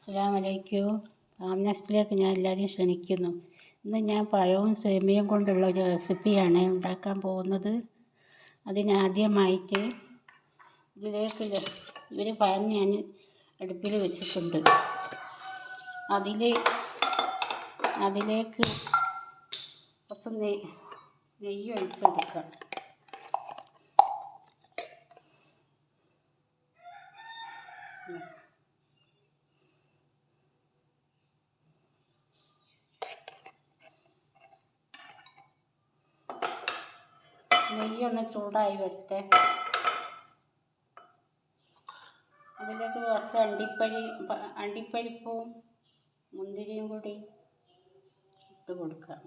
അസ്സലാമു ആംനസ്റ്റിലേക്ക് ഞാൻ എല്ലാവരെയും ക്ഷണിക്കുന്നു. ഇന്ന് ഞാൻ പഴവും സേമിയയും കൊണ്ടുള്ള ഒരു റെസിപ്പിയാണ് ഉണ്ടാക്കാൻ പോകുന്നത്. അതിനാദ്യമായിട്ട് ഇതിലേക്ക് ഒരു പഴം ഞാൻ അടുപ്പിൽ വെച്ചിട്ടുണ്ട്. അതിൽ അതിലേക്ക് കുറച്ച് നെയ് നെയ്യ് ഒഴിച്ചെടുക്കാം നെയ്യൊന്ന് ചൂടായി വരട്ടെ. അതിലേക്ക് കുറച്ച് അണ്ടിപ്പരി അണ്ടിപ്പരിപ്പും മുന്തിരിയും കൂടി ഇട്ട് കൊടുക്കാം.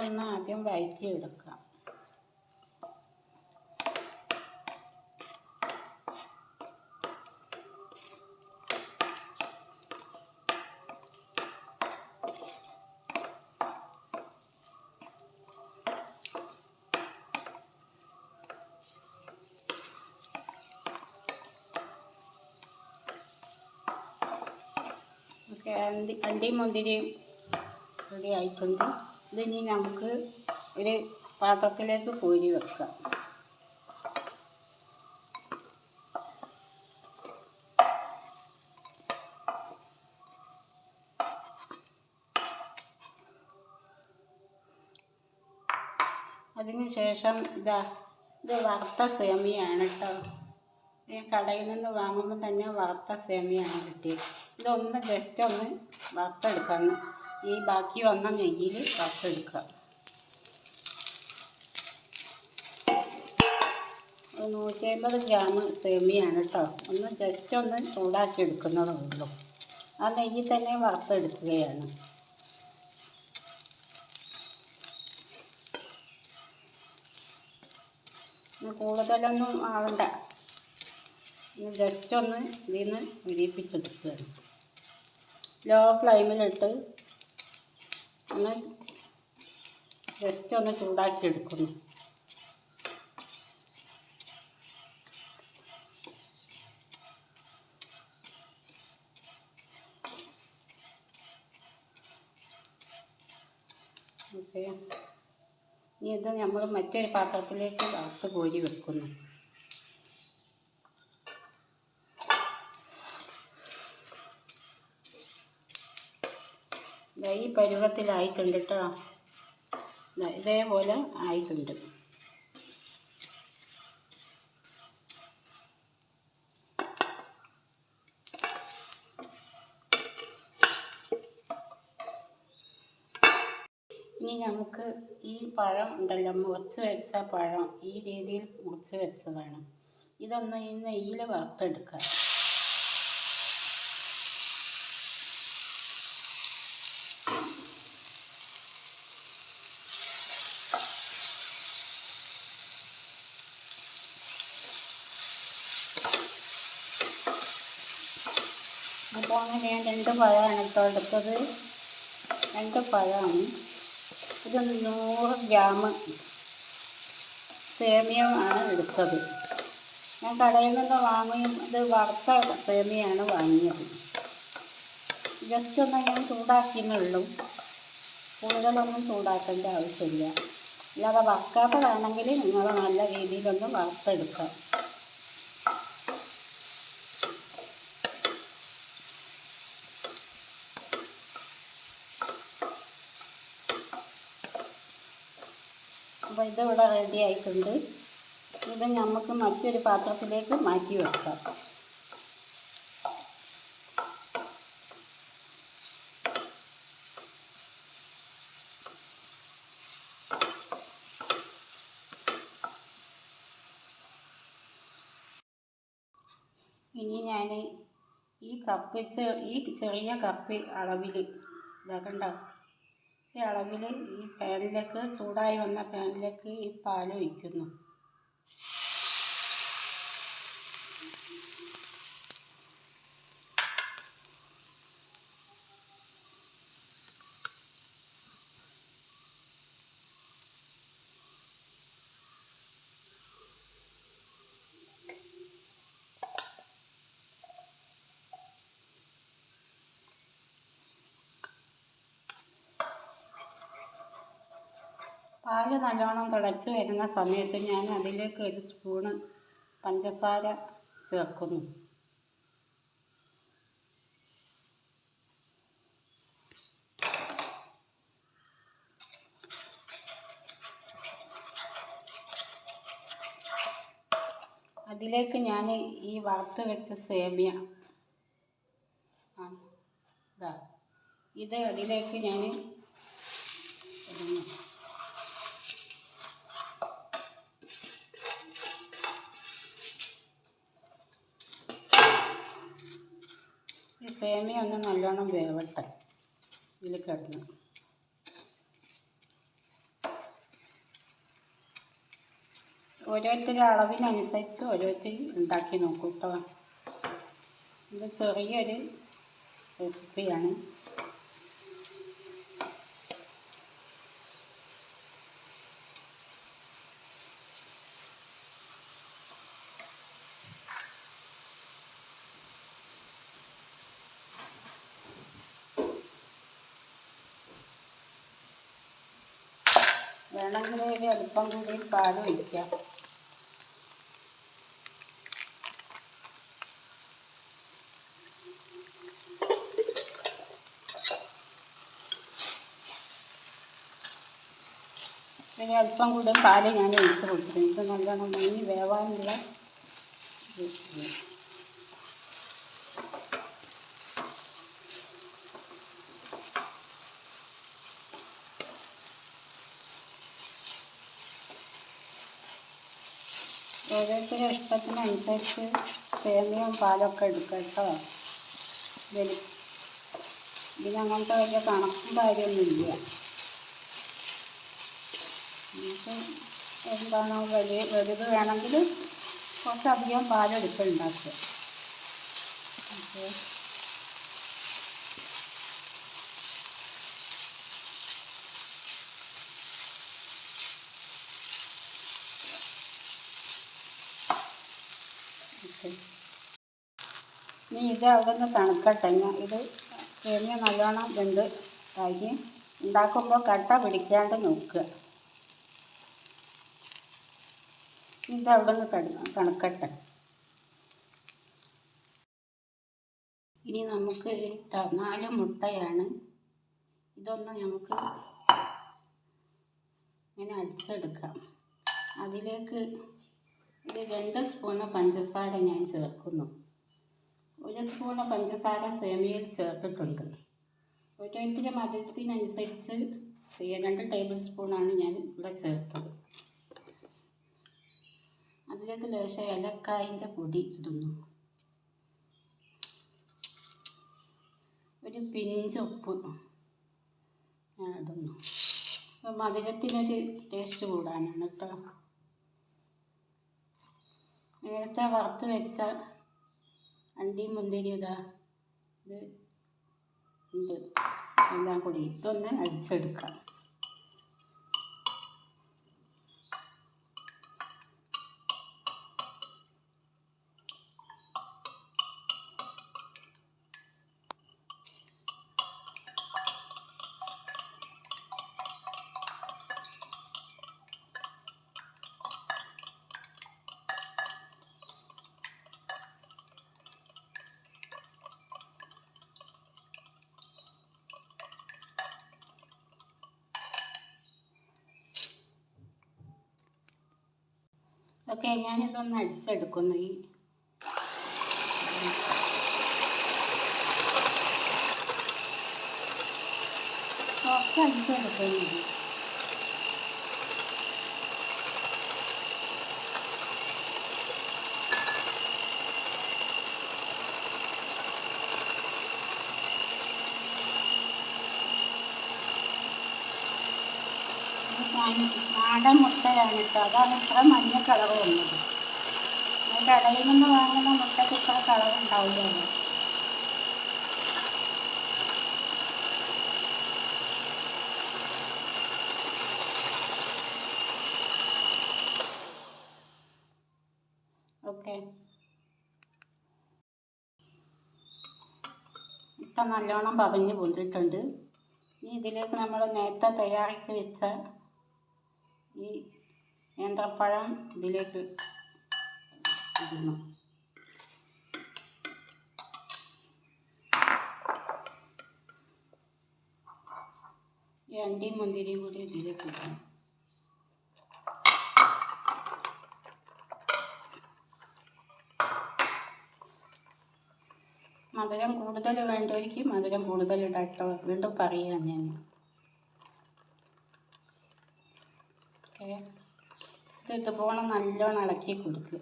ഇതൊന്ന് ആദ്യം വഴറ്റി എടുക്കാം അണ്ടി മുന്തിരിയും റെഡി ആയിട്ടുണ്ട്. ഇതിനി നമുക്ക് ഒരു പാത്രത്തിലേക്ക് കോരി വെക്കാം. ശേഷം ഇതാ ഇത് വറുത്ത സേമിയാണ് കേട്ടോ ഞാൻ കടയിൽ നിന്ന് വാങ്ങുമ്പോൾ തന്നെ വറുത്ത സേമിയാണ് കിട്ടിയത്. ഇതൊന്ന് ജസ്റ്റ് ഒന്ന് വറുത്തെടുക്കാം ഈ ബാക്കി വന്ന നെയ്യിൽ വറുത്തെടുക്കുക നൂറ്റി അമ്പത് ഗ്രാം സേമിയാണ് കേട്ടോ ഒന്ന് ജസ്റ്റ് ഒന്ന് ചൂടാക്കി എടുക്കുന്നതേ ഉള്ളൂ. ആ നെയ്യിൽ തന്നെ വറുത്തെടുക്കുകയാണ്. കൂടുതലൊന്നും ആവണ്ട. ജസ്റ്റ് ഒന്ന് ഇതിൽ നിന്ന് വിരിയിപ്പിച്ചെടുക്കുകയാണ്. ലോ ഫ്ലെയിമിലിട്ട് ഒന്ന് ജസ്റ്റ് ഒന്ന് ചൂടാക്കി എടുക്കുന്നു ഓക്കെ. ഇനി ഇത് നമ്മൾ മറ്റൊരു പാത്രത്തിലേക്ക് വറുത്ത് കോരി വെക്കുന്നു. ഈ പരുവത്തിലായിട്ടുണ്ട് കേട്ടോ ഇതേപോലെ ആയിട്ടുണ്ട്. ഇനി നമുക്ക് ഈ പഴം ഉണ്ടല്ലോ മുറിച്ച് വെച്ച പഴം ഈ രീതിയിൽ മുറിച്ച് വെച്ചതാണ്. ഇതൊന്ന് ഈ നെയ്യിൽ വറുത്തെടുക്കാം അപ്പോൾ അങ്ങനെ ഞാൻ രണ്ട് പഴമാണ് കേട്ടോ എടുത്തത്. രണ്ട് പഴമാണ്. ഇത് നൂറ് ഗ്രാം സേമിയമാണ് എടുത്തത്. ഞാൻ കടയിൽ നിന്ന് വാങ്ങിയും ഇത് വറുത്ത സേമിയാണ് വാങ്ങിയത്. ജസ്റ്റ് ഒന്ന് ഞാൻ ചൂടാക്കിയെന്നുള്ളൂ. കൂടുതലൊന്നും ചൂടാക്കേണ്ട ആവശ്യമില്ല. അല്ലാതെ വറുക്കാത്തതാണെങ്കിൽ നിങ്ങൾ നല്ല രീതിയിലൊന്ന് വറുത്തെടുക്കാം അപ്പോൾ ഇതിവിടെ റെഡി ആയിട്ടുണ്ട്. ഇത് നമുക്ക് മറ്റൊരു പാത്രത്തിലേക്ക് മാറ്റി വെക്കാം. ഇനി ഞാൻ ഈ കപ്പ് ഈ ചെറിയ കപ്പ് അളവിൽ ഇതാക്കണ്ട ഈ അളവിൽ ഈ പാനിലേക്ക് ചൂടായി വന്ന പാനിലേക്ക് ഈ പാൽ ഒഴിക്കുന്നു പാൽ നല്ലോണം തിളച്ച് വരുന്ന സമയത്ത് ഞാൻ അതിലേക്ക് ഒരു സ്പൂണ് പഞ്ചസാര ചേർക്കുന്നു. അതിലേക്ക് ഞാൻ ഈ വറുത്ത് വെച്ച സേമിയ ഇത് അതിലേക്ക് ഞാൻ ഇടുന്നു. സേമിയ ഒന്ന് നല്ലോണം വേവട്ടെ. ഇതിൽ കിടന്ന്. ഓരോരുത്തരുടെ അളവിനനുസരിച്ച് ഓരോരുത്തർ ഉണ്ടാക്കി നോക്കൂ കേട്ടോ ഇത് ചെറിയൊരു റെസിപ്പിയാണ് വേണമെങ്കിൽ അല്പം കൂടി പാൽ ഒഴിക്കാം. ഒരു അല്പം കൂടി പാൽ ഞാൻ ഒഴിച്ച് കൊടുത്തിട്ടുണ്ട് ഇത് നല്ലോണം മഞ്ഞ് വേവാനുള്ള ഓരോരുത്തരുടെ ഇഷ്ടത്തിനനുസരിച്ച് സേമിയയും പാലൊക്കെ എടുക്കുക കേട്ടോ. ഇതിൽ ഇതിനങ്ങനത്തെ വലിയ കണക്കും കാര്യമൊന്നുമില്ല. നമുക്ക് എന്താണോ വലിയ വലുത് വേണമെങ്കിൽ കുറച്ചധികം പാലെടുക്കുക ഉണ്ടാക്കുക. ഓക്കെ. ഇനി ഇത് അവിടെ നിന്ന് തണുക്കട്ടെ ഇത് സേമിയ നല്ലോണം വെന്ത് ആക്കി ഉണ്ടാക്കുമ്പോൾ കട്ട പിടിക്കാണ്ട് നോക്കുക. ഇത് അവിടെ നിന്ന് തണു തണുക്കട്ടെ. ഇനി നമുക്ക് നാല് മുട്ടയാണ്. ഇതൊന്ന് നമുക്ക് ഇങ്ങനെ അടിച്ചെടുക്കാം അതിലേക്ക് ഒരു രണ്ട് സ്പൂണ് പഞ്ചസാര ഞാൻ ചേർക്കുന്നു. ഒരു സ്പൂണ് പഞ്ചസാര സേമിയയിൽ ചേർത്തിട്ടുണ്ട്. ഓരോരുത്തരുടെ മധുരത്തിനനുസരിച്ച് രണ്ട് ടേബിൾ സ്പൂണാണ് ഞാൻ ഇവിടെ ചേർത്തത്. അതിലേക്ക് ലേശം ഏലക്കായന്റെ പൊടി ഇടുന്നു. ഒരു പിഞ്ച് ഉപ്പ് ഞാൻ ഇടുന്നു. മധുരത്തിനൊരു ടേസ്റ്റ് കൂടാനാണ് കേട്ടോ നേരത്തെ വറുത്ത് വെച്ച അണ്ടി മുന്തിരി ഇതാ. ഇത് ഉണ്ട്. എല്ലാം കൂടി ഇതൊന്ന് അടിച്ചെടുക്കാം ഓക്കെ ഞാനിതൊന്ന് അടിച്ചെടുക്കുന്നു ഈ കുറച്ച് അടിച്ചെടുക്കുന്നു നാടൻ മുട്ടയാണ് കേട്ടോ അതാണ് ഇത്ര മഞ്ഞ കളർ വന്നത് ഈ കടയിൽ നിന്ന് വാങ്ങുന്ന മുട്ടയ്ക്ക് ഇത്ര കളർ ഉണ്ടാവില്ലല്ലോ ഓക്കെ. ഇപ്പം നല്ലോണം പതഞ്ഞ് പൊന്തിട്ടുണ്ട് ഇനി ഇതിലേക്ക് നമ്മൾ നേരത്തെ തയ്യാറാക്കി വെച്ച ഈ നേന്ത്രപ്പഴം ഇതിലേക്ക് ഇടണം. അണ്ടിയും മുന്തിരിയും കൂടി ഇതിലേക്ക് ഇടണം. മധുരം കൂടുതൽ വേണ്ടവർക്ക് മധുരം കൂടുതൽ ഇടട്ടോ. വീണ്ടും പറയുക ഞാൻ ഓക്കെ ഇത് ഇതുപോലെ നല്ലോണം ഇളക്കി കൊടുക്കുക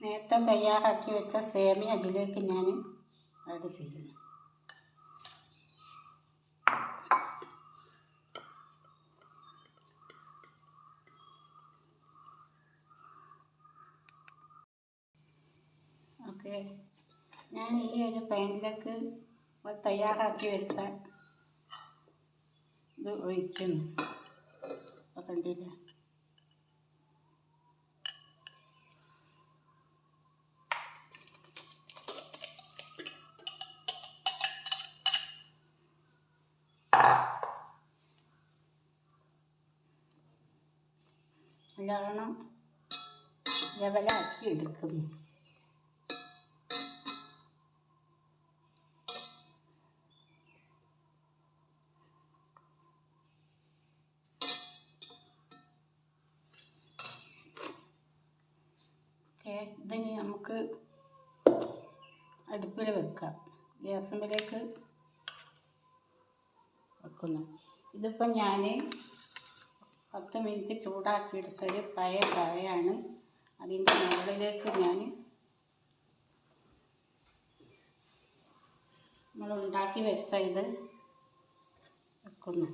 നേരത്തെ തയ്യാറാക്കി വെച്ച സേമിയ അതിലേക്ക് ഞാൻ ആഡ് ചെയ്യുന്നു. ഓക്കെ. ഞാൻ ഈ ഒരു പാനിലേക്ക് തയ്യാറാക്കി വെച്ച ഇത് ഒഴിക്കുന്നു. കണ്ടില്ലേ? നല്ലോണം ലെവലാക്കി ഓക്കെ ഇതിനി നമുക്ക് അടുപ്പിൽ വെക്കാം. ഗ്യാസുമ്പിലേക്ക് വെക്കുന്നു. ഇതിപ്പോൾ ഞാൻ പത്ത് മിനിറ്റ് ചൂടാക്കിയെടുത്തൊരു പഴയ കായാണ് അതിന്റെ മുകളിലേക്ക് ഞാൻ നമ്മൾ ഉണ്ടാക്കി വെച്ച ഇത് വെക്കുന്നു.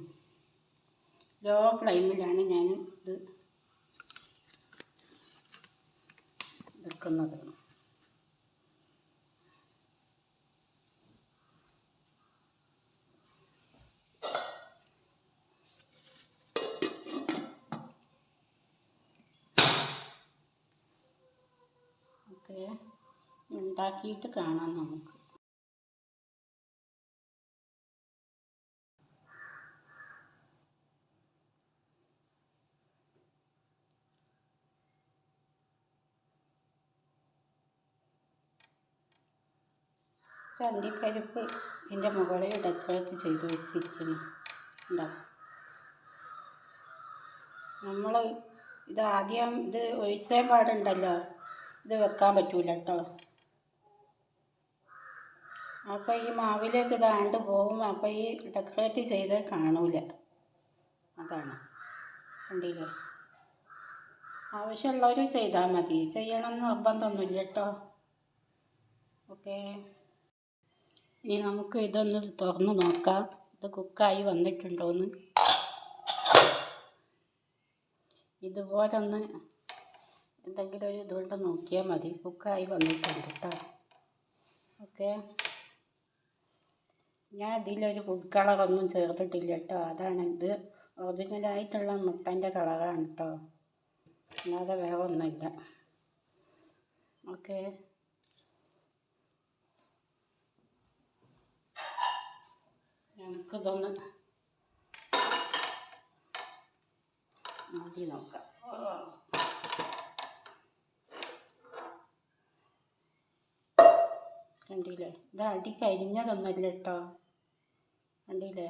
ലോ ഫ്ലെയിമിലാണ് ഞാൻ ഇത് വെക്കുന്നത്. ഉണ്ടാക്കിയിട്ട് കാണാം നമുക്ക്. ചന്തിപ്പരിപ്പ് ഇതിന്റെ മുകളിൽ ഡെക്കറേറ്റ് ചെയ്ത് വെച്ചിരിക്കുന്നു. നമ്മൾ ഇത് ആദ്യം ഇത് ഒഴിച്ചേ പാടുണ്ടല്ലോ. ഇത് വെക്കാൻ പറ്റൂല കേട്ടോ. അപ്പോൾ ഈ മാവിലേക്ക് ഇതാണ്ട് പോകും അപ്പോൾ ഈ ഡെക്കറേറ്റ് ചെയ്ത് കാണൂല. അതാണ്. കണ്ടില്ലേ? ആവശ്യമുള്ളവർ ചെയ്താൽ മതി. ചെയ്യണമെന്ന് നിർബന്ധമൊന്നുമില്ല കേട്ടോ. ഓക്കെ. ഇനി നമുക്ക് ഇതൊന്ന് തുറന്ന് നോക്കാം. ഇത് കുക്കായി വന്നിട്ടുണ്ടോയെന്ന് ഇതുപോലെ ഒന്ന് എന്തെങ്കിലും ഒരു ഇതുകൊണ്ട് നോക്കിയാൽ മതി. കുക്കായി വന്നിട്ടുണ്ട് കേട്ടോ. ഓക്കെ. ഞാൻ ഇതിലൊരു ഫുഡ് കളറൊന്നും ചേർത്തിട്ടില്ല കേട്ടോ. അതാണ് ഇത്. ഒറിജിനലായിട്ടുള്ള മുട്ടന്റെ കളറാണ് കേട്ടോ അല്ലാതെ വേറെ ഒന്നുമില്ല. ഓക്കെ നമുക്കിതൊന്ന് നോക്കി നോക്കാം. കണ്ടില്ലേ? ഇത് അടി കരിഞ്ഞതൊന്നുമല്ല കേട്ടോ കണ്ടില്ലേ?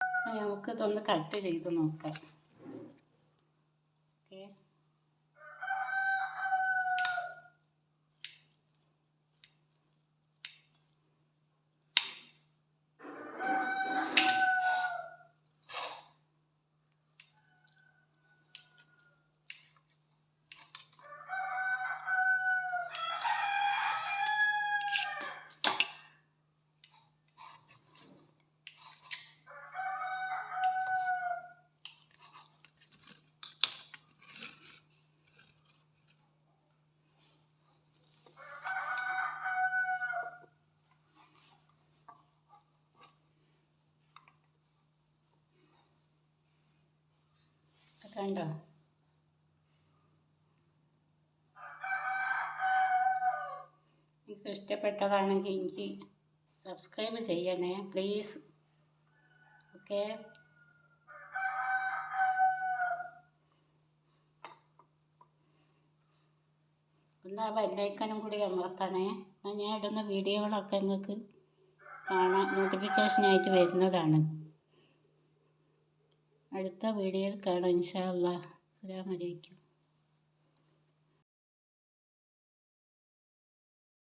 ആ, നമുക്ക് ഇതൊന്ന് കട്ട് ചെയ്ത് നോക്കാം. കണ്ടോ? നിങ്ങൾക്ക് ഇഷ്ടപ്പെട്ടതാണെങ്കിൽ എനിക്ക് സബ്സ്ക്രൈബ് ചെയ്യണേ പ്ലീസ് ഓക്കെ ഒന്ന് ആ ബെല്ലൈക്കനും കൂടി അമർത്തണേ. എന്നാൽ ഞാൻ ഇടുന്ന വീഡിയോകളൊക്കെ നിങ്ങൾക്ക് കാണാൻ നോട്ടിഫിക്കേഷനായിട്ട് വരുന്നതാണ്. അടുത്ത വീഡിയോയിൽ കാണാം. ഇൻഷാ അല്ലാ അസ്സലാമു അലൈക്കും.